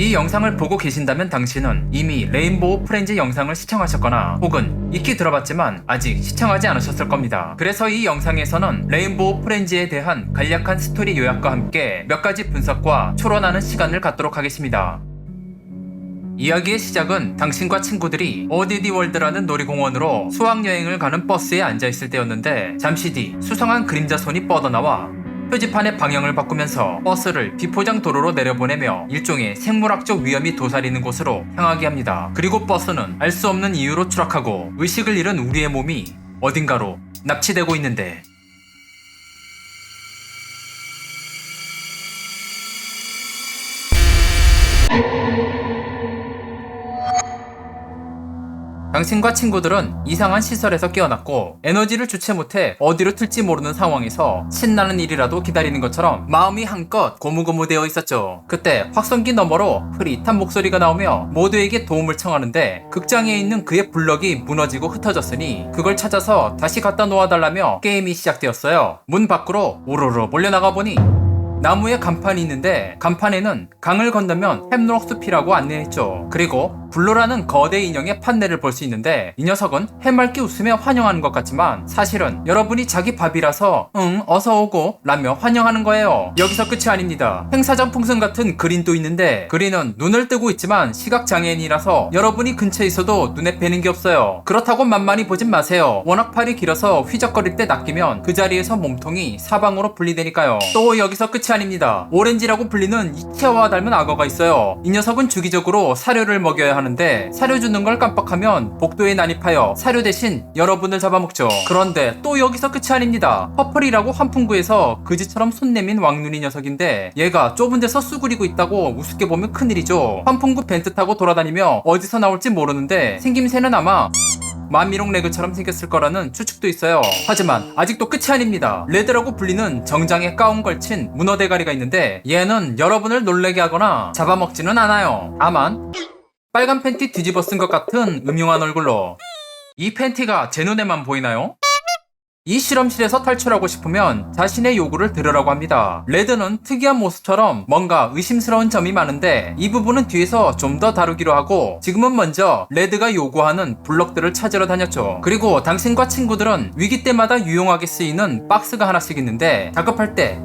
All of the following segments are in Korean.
이 영상을 보고 계신다면 당신은 이미 레인보우 프렌즈 영상을 시청하셨거나 혹은 익히 들어봤지만 아직 시청하지 않으셨을 겁니다. 그래서 이 영상에서는 레인보우 프렌즈에 대한 간략한 스토리 요약과 함께 몇 가지 분석과 추론하는 시간을 갖도록 하겠습니다. 이야기의 시작은 당신과 친구들이 어디디 월드라는 놀이공원으로 수학여행을 가는 버스에 앉아있을 때였는데 잠시 뒤 수상한 그림자 손이 뻗어나와 표지판의 방향을 바꾸면서 버스를 비포장 도로로 내려보내며 일종의 생물학적 위험이 도사리는 곳으로 향하게 합니다. 그리고 버스는 알 수 없는 이유로 추락하고 의식을 잃은 우리의 몸이 어딘가로 납치되고 있는데 당신과 친구들은 이상한 시설에서 깨어났고 에너지를 주체 못해 어디로 튈지 모르는 상황에서 신나는 일이라도 기다리는 것처럼 마음이 한껏 고무고무되어 있었죠. 그때 확성기 너머로 흐릿한 목소리가 나오며 모두에게 도움을 청하는데 극장에 있는 그의 블럭이 무너지고 흩어졌으니 그걸 찾아서 다시 갖다 놓아달라며 게임이 시작되었어요. 문 밖으로 우르르 몰려나가 보니 나무에 간판이 있는데 간판에는 강을 건너면 햄록 숲이라고 안내했죠. 그리고 블루라는 거대 인형의 판넬을 볼 수 있는데 이 녀석은 해맑게 웃으며 환영하는 것 같지만 사실은 여러분이 자기 밥이라서 응 어서 오고 라며 환영하는 거예요. 여기서 끝이 아닙니다. 행사장 풍선 같은 그린도 있는데 그린은 눈을 뜨고 있지만 시각 장애인이라서 여러분이 근처에 있어도 눈에 뵈는 게 없어요. 그렇다고 만만히 보진 마세요. 워낙 팔이 길어서 휘적거릴 때 낚이면 그 자리에서 몸통이 사방으로 분리되니까요. 또 여기서 끝이 아닙니다. 오렌지라고 불리는 이케아와 닮은 악어가 있어요. 이 녀석은 주기적으로 사료를 먹여야 하는데 사료 주는 걸 깜빡하면 복도에 난입하여 사료 대신 여러분을 잡아먹죠. 그런데 또 여기서 끝이 아닙니다. 퍼플이라고 환풍구에서 그지처럼 손 내민 왕눈이 녀석인데 얘가 좁은 데서 쑤그리고 있다고 우습게 보면 큰일이죠. 환풍구 벤트 타고 돌아다니며 어디서 나올지 모르는데 생김새는 아마 만미롱 레그처럼 생겼을 거라는 추측도 있어요. 하지만 아직도 끝이 아닙니다. 레드라고 불리는 정장에 가운 걸친 문어 대가리가 있는데 얘는 여러분을 놀래게 하거나 잡아먹지는 않아요. 다만 빨간 팬티 뒤집어 쓴 것 같은 음흉한 얼굴로 이 팬티가 제 눈에만 보이나요? 이 실험실에서 탈출하고 싶으면 자신의 요구를 들으라고 합니다. 레드는 특이한 모습처럼 뭔가 의심스러운 점이 많은데 이 부분은 뒤에서 좀 더 다루기로 하고 지금은 먼저 레드가 요구하는 블럭들을 찾으러 다녔죠. 그리고 당신과 친구들은 위기 때마다 유용하게 쓰이는 박스가 하나씩 있는데 작업할 때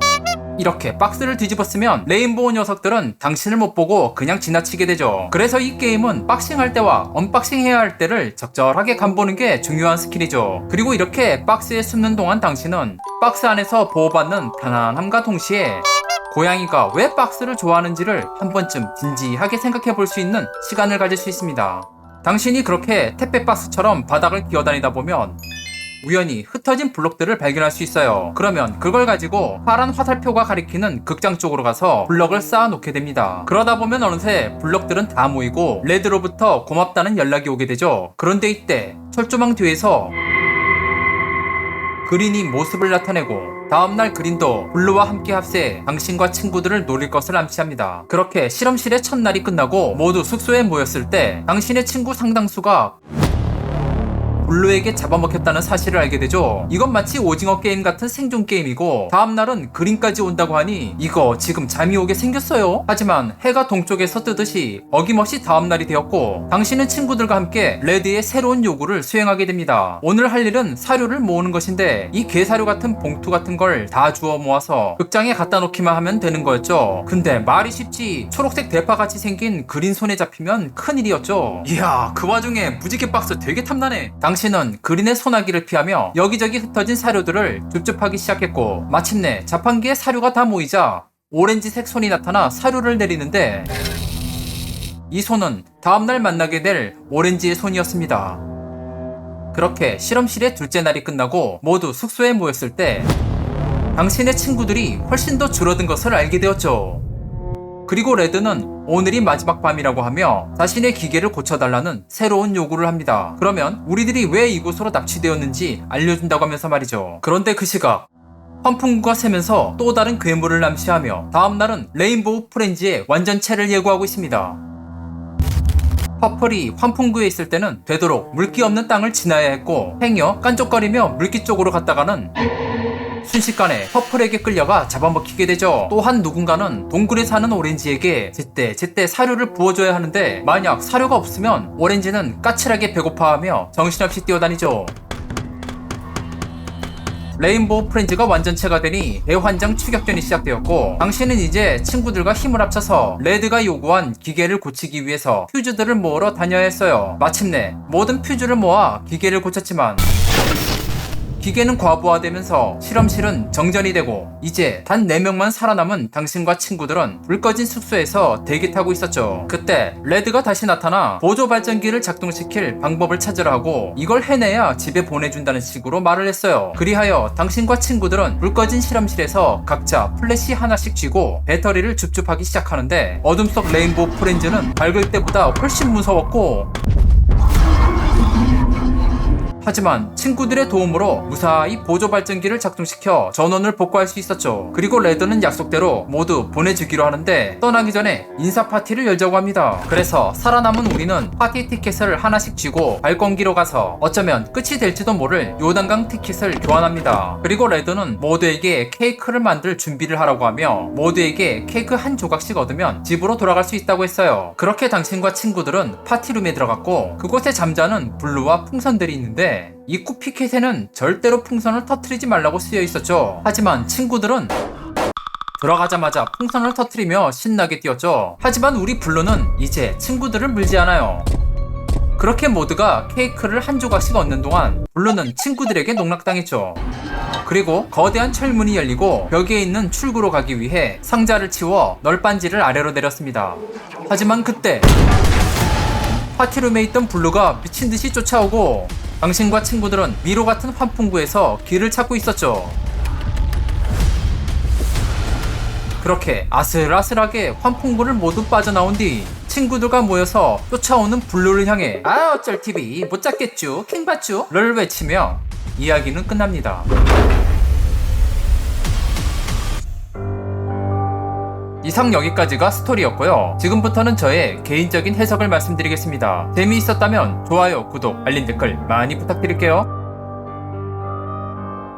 이렇게 박스를 뒤집었으면 레인보우 녀석들은 당신을 못 보고 그냥 지나치게 되죠. 그래서 이 게임은 박싱할 때와 언박싱 해야 할 때를 적절하게 간보는 게 중요한 스킬이죠. 그리고 이렇게 박스에 숨는 동안 당신은 박스 안에서 보호받는 편안함과 동시에 고양이가 왜 박스를 좋아하는지를 한 번쯤 진지하게 생각해 볼 수 있는 시간을 가질 수 있습니다. 당신이 그렇게 택배 박스처럼 바닥을 기어다니다 보면 우연히 흩어진 블록들을 발견할 수 있어요. 그러면 그걸 가지고 파란 화살표가 가리키는 극장 쪽으로 가서 블럭을 쌓아 놓게 됩니다. 그러다 보면 어느새 블럭들은 다 모이고 레드로부터 고맙다는 연락이 오게 되죠. 그런데 이때 철조망 뒤에서 그린이 모습을 나타내고 다음날 그린도 블루와 함께 합세해 당신과 친구들을 노릴 것을 암시합니다. 그렇게 실험실의 첫날이 끝나고 모두 숙소에 모였을 때 당신의 친구 상당수가 블루에게 잡아먹혔다는 사실을 알게 되죠. 이건 마치 오징어 게임 같은 생존 게임이고 다음날은 그린까지 온다고 하니 이거 지금 잠이 오게 생겼어요. 하지만 해가 동쪽에서 뜨듯이 어김없이 다음날이 되었고 당신은 친구들과 함께 레드의 새로운 요구를 수행하게 됩니다. 오늘 할 일은 사료를 모으는 것인데 이 개사료 같은 봉투 같은 걸 다 주워 모아서 극장에 갖다 놓기만 하면 되는 거였죠. 근데 말이 쉽지 초록색 대파같이 생긴 그린 손에 잡히면 큰일이었죠. 이야 그 와중에 무지개 박스 되게 탐나네. 당신 은 그린의 소나기를 피하며 여기저기 흩어진 사료들을 줍줍하기 시작했고 마침내 자판기에 사료가 다 모이자 오렌지색 손이 나타나 사료를 내리는데 이 손은 다음날 만나게 될 오렌지의 손이었습니다. 그렇게 실험실의 둘째 날이 끝나고 모두 숙소에 모였을 때 당신의 친구들이 훨씬 더 줄어든 것을 알게 되었죠. 그리고 레드는 오늘이 마지막 밤이라고 하며 자신의 기계를 고쳐달라는 새로운 요구를 합니다. 그러면 우리들이 왜 이곳으로 납치되었는지 알려준다고 하면서 말이죠. 그런데 그 시각 환풍구가 새면서 또 다른 괴물을 남시하며 다음날은 레인보우 프렌즈의 완전체를 예고하고 있습니다. 퍼플이 환풍구에 있을 때는 되도록 물기 없는 땅을 지나야 했고 행여 깐족거리며 물기 쪽으로 갔다가는 순식간에 퍼플에게 끌려가 잡아먹히게 되죠. 또한 누군가는 동굴에 사는 오렌지에게 제때 제때 사료를 부어줘야 하는데 만약 사료가 없으면 오렌지는 까칠하게 배고파하며 정신없이 뛰어다니죠. 레인보우 프렌즈가 완전체가 되니 대환장 추격전이 시작되었고 당신은 이제 친구들과 힘을 합쳐서 레드가 요구한 기계를 고치기 위해서 퓨즈들을 모으러 다녀야 했어요. 마침내 모든 퓨즈를 모아 기계를 고쳤지만 기계는 과부하되면서 실험실은 정전이 되고 이제 단 4명만 살아남은 당신과 친구들은 불 꺼진 숙소에서 대기 타고 있었죠. 그때 레드가 다시 나타나 보조 발전기를 작동시킬 방법을 찾으라 하고 이걸 해내야 집에 보내준다는 식으로 말을 했어요. 그리하여 당신과 친구들은 불 꺼진 실험실에서 각자 플래시 하나씩 쥐고 배터리를 줍줍하기 시작하는데 어둠 속 레인보우 프렌즈는 밝을 때보다 훨씬 무서웠고 하지만 친구들의 도움으로 무사히 보조 발전기를 작동시켜 전원을 복구할 수 있었죠. 그리고 레드는 약속대로 모두 보내주기로 하는데 떠나기 전에 인사 파티를 열자고 합니다. 그래서 살아남은 우리는 파티 티켓을 하나씩 쥐고 발권기로 가서 어쩌면 끝이 될지도 모를 요단강 티켓을 교환합니다. 그리고 레드는 모두에게 케이크를 만들 준비를 하라고 하며 모두에게 케이크 한 조각씩 얻으면 집으로 돌아갈 수 있다고 했어요. 그렇게 당신과 친구들은 파티룸에 들어갔고 그곳에 잠자는 블루와 풍선들이 있는데 입구 피켓에는 절대로 풍선을 터트리지 말라고 쓰여 있었죠. 하지만 친구들은 들어가자마자 풍선을 터트리며 신나게 뛰었죠. 하지만 우리 블루는 이제 친구들을 물지 않아요. 그렇게 모두가 케이크를 한 조각씩 얻는 동안 블루는 친구들에게 농락당했죠. 그리고 거대한 철문이 열리고 벽에 있는 출구로 가기 위해 상자를 치워 널빤지를 아래로 내렸습니다. 하지만 그때 파티룸에 있던 블루가 미친 듯이 쫓아오고 당신과 친구들은 미로 같은 환풍구에서 길을 찾고 있었죠. 그렇게 아슬아슬하게 환풍구를 모두 빠져나온 뒤 친구들과 모여서 쫓아오는 블루를 향해 아 어쩔 TV 못 잡겠쥬 킹받쥬 를 외치며 이야기는 끝납니다. 이상 여기까지가 스토리였고요. 지금부터는 저의 개인적인 해석을 말씀드리겠습니다. 재미있었다면 좋아요, 구독, 알림 댓글 많이 부탁드릴게요.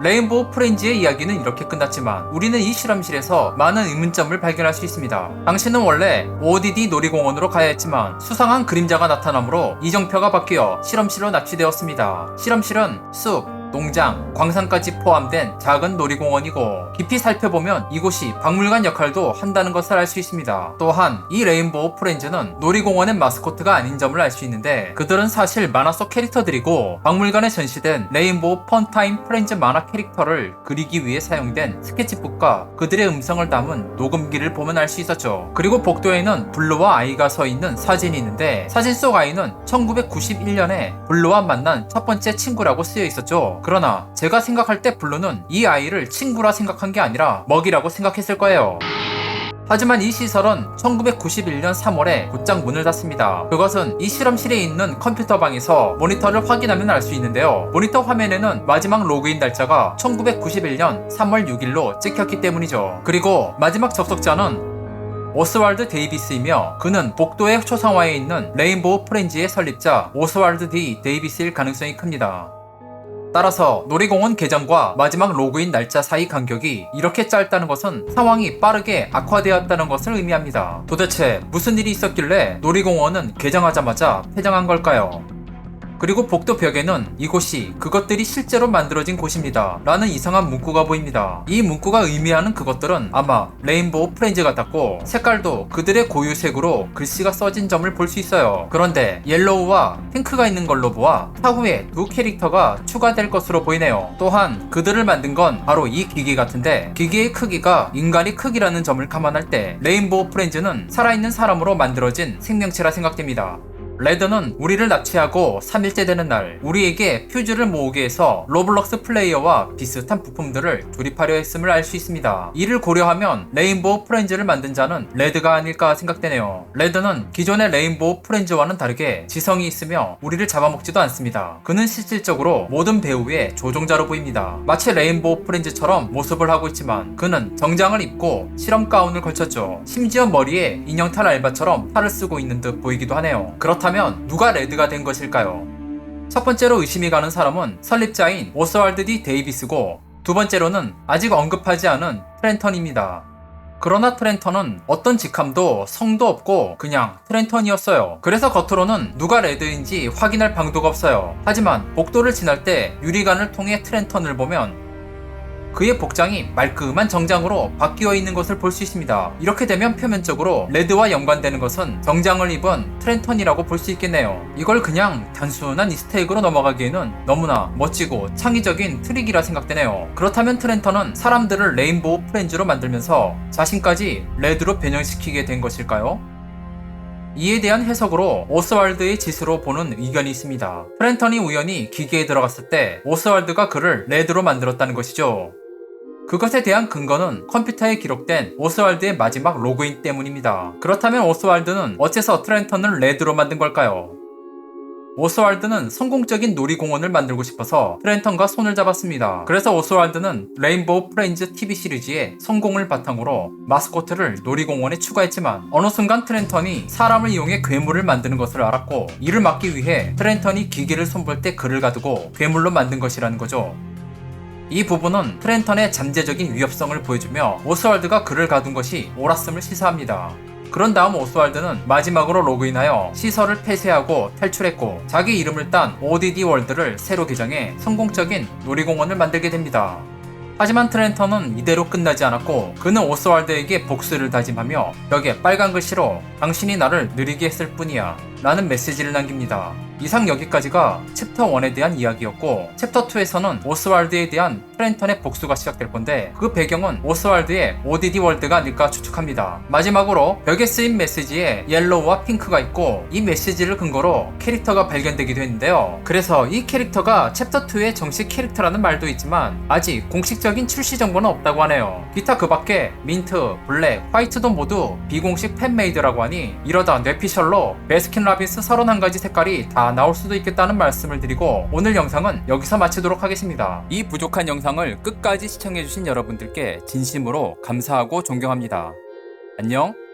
레인보우 프렌즈의 이야기는 이렇게 끝났지만 우리는 이 실험실에서 많은 의문점을 발견할 수 있습니다. 당신은 원래 ODD 놀이공원으로 가야 했지만 수상한 그림자가 나타나므로 이정표가 바뀌어 실험실로 납치되었습니다. 실험실은 숲, 농장, 광산까지 포함된 작은 놀이공원이고 깊이 살펴보면 이곳이 박물관 역할도 한다는 것을 알 수 있습니다. 또한 이 레인보우 프렌즈는 놀이공원의 마스코트가 아닌 점을 알 수 있는데 그들은 사실 만화 속 캐릭터들이고 박물관에 전시된 레인보우 펀타임 프렌즈 만화 캐릭터를 그리기 위해 사용된 스케치북과 그들의 음성을 담은 녹음기를 보면 알 수 있었죠. 그리고 복도에는 블루와 아이가 서 있는 사진이 있는데 사진 속 아이는 1991년에 블루와 만난 첫 번째 친구라고 쓰여 있었죠. 그러나 제가 생각할 때 블루는 이 아이를 친구라 생각한 게 아니라 먹이라고 생각했을 거예요. 하지만 이 시설은 1991년 3월에 곧장 문을 닫습니다. 그것은 이 실험실에 있는 컴퓨터 방에서 모니터를 확인하면 알 수 있는데요. 모니터 화면에는 마지막 로그인 날짜가 1991년 3월 6일로 찍혔기 때문이죠. 그리고 마지막 접속자는 오스왈드 데이비스이며 그는 복도의 초상화에 있는 레인보우 프렌즈의 설립자 오스왈드 D 데이비스일 가능성이 큽니다. 따라서 놀이공원 개장과 마지막 로그인 날짜 사이 간격이 이렇게 짧다는 것은 상황이 빠르게 악화되었다는 것을 의미합니다. 도대체 무슨 일이 있었길래 놀이공원은 개장하자마자 폐장한 걸까요? 그리고 복도 벽에는 이곳이 그것들이 실제로 만들어진 곳입니다. 라는 이상한 문구가 보입니다. 이 문구가 의미하는 그것들은 아마 레인보우 프렌즈 같았고 색깔도 그들의 고유색으로 글씨가 써진 점을 볼 수 있어요. 그런데 옐로우와 핑크가 있는 걸로 보아 차후에 두 캐릭터가 추가될 것으로 보이네요. 또한 그들을 만든 건 바로 이 기계 같은데 기계의 크기가 인간의 크기라는 점을 감안할 때 레인보우 프렌즈는 살아있는 사람으로 만들어진 생명체라 생각됩니다. 레드는 우리를 납치하고 3일째 되는 날 우리에게 퓨즈를 모으게 해서 로블록스 플레이어와 비슷한 부품들을 조립하려 했음을 알 수 있습니다. 이를 고려하면 레인보우 프렌즈를 만든 자는 레드가 아닐까 생각되네요. 레드는 기존의 레인보우 프렌즈와는 다르게 지성이 있으며 우리를 잡아먹지도 않습니다. 그는 실질적으로 모든 배우의 조종자로 보입니다. 마치 레인보우 프렌즈처럼 모습을 하고 있지만 그는 정장을 입고 실험 가운을 걸쳤죠. 심지어 머리에 인형 탈 알바처럼 탈을 쓰고 있는 듯 보이기도 하네요. 그렇다 그렇다면 누가 레드가 된 것일까요? 첫 번째로 의심이 가는 사람은 설립자인 오스왈드 디 데이비스고 두 번째로는 아직 언급하지 않은 트렌턴입니다. 그러나 트렌턴은 어떤 직함도 성도 없고 그냥 트렌턴이었어요. 그래서 겉으로는 누가 레드인지 확인할 방도가 없어요. 하지만 복도를 지날 때 유리관을 통해 트렌턴을 보면 그의 복장이 말끔한 정장으로 바뀌어 있는 것을 볼 수 있습니다. 이렇게 되면 표면적으로 레드와 연관되는 것은 정장을 입은 트렌턴이라고 볼 수 있겠네요. 이걸 그냥 단순한 이스테이크로 넘어가기에는 너무나 멋지고 창의적인 트릭이라 생각되네요. 그렇다면 트렌턴은 사람들을 레인보우 프렌즈로 만들면서 자신까지 레드로 변형시키게 된 것일까요? 이에 대한 해석으로 오스왈드의 짓으로 보는 의견이 있습니다. 트렌턴이 우연히 기계에 들어갔을 때 오스왈드가 그를 레드로 만들었다는 것이죠. 그것에 대한 근거는 컴퓨터에 기록된 오스왈드의 마지막 로그인 때문입니다. 그렇다면 오스왈드는 어째서 트렌턴을 레드로 만든 걸까요? 오스왈드는 성공적인 놀이공원을 만들고 싶어서 트렌턴과 손을 잡았습니다. 그래서 오스왈드는 레인보우 프렌즈 TV 시리즈의 성공을 바탕으로 마스코트를 놀이공원에 추가했지만 어느 순간 트렌턴이 사람을 이용해 괴물을 만드는 것을 알았고 이를 막기 위해 트렌턴이 기계를 손볼 때 그를 가두고 괴물로 만든 것이라는 거죠. 이 부분은 트렌턴의 잠재적인 위협성을 보여주며 오스왈드가 그를 가둔 것이 옳았음을 시사합니다. 그런 다음 오스왈드는 마지막으로 로그인하여 시설을 폐쇄하고 탈출했고 자기 이름을 딴 ODD 월드를 새로 개정해 성공적인 놀이공원을 만들게 됩니다. 하지만 트렌턴은 이대로 끝나지 않았고 그는 오스왈드에게 복수를 다짐하며 벽에 빨간 글씨로 당신이 나를 느리게 했을 뿐이야 라는 메시지를 남깁니다. 이상 여기까지가 챕터 1에 대한 이야기였고 챕터 2에서는 오스왈드에 대한 트렌턴의 복수가 시작될 건데 그 배경은 오스왈드의 ODD 월드가 아닐까 추측합니다. 마지막으로 벽에 쓰인 메시지에 옐로우와 핑크가 있고 이 메시지를 근거로 캐릭터가 발견되기도 했는데요. 그래서 이 캐릭터가 챕터 2의 정식 캐릭터라는 말도 있지만 아직 공식적인 출시 정보는 없다고 하네요. 기타 그 밖에 민트, 블랙, 화이트도 모두 비공식 팬메이드라고 하니 이러다 뇌피셜로 베스킨 라 빈스 31가지 색깔이 다 나올 수도 있겠다는 말씀을 드리고 오늘 영상은 여기서 마치도록 하겠습니다. 이 부족한 영상을 끝까지 시청해주신 여러분들께 진심으로 감사하고 존경합니다. 안녕.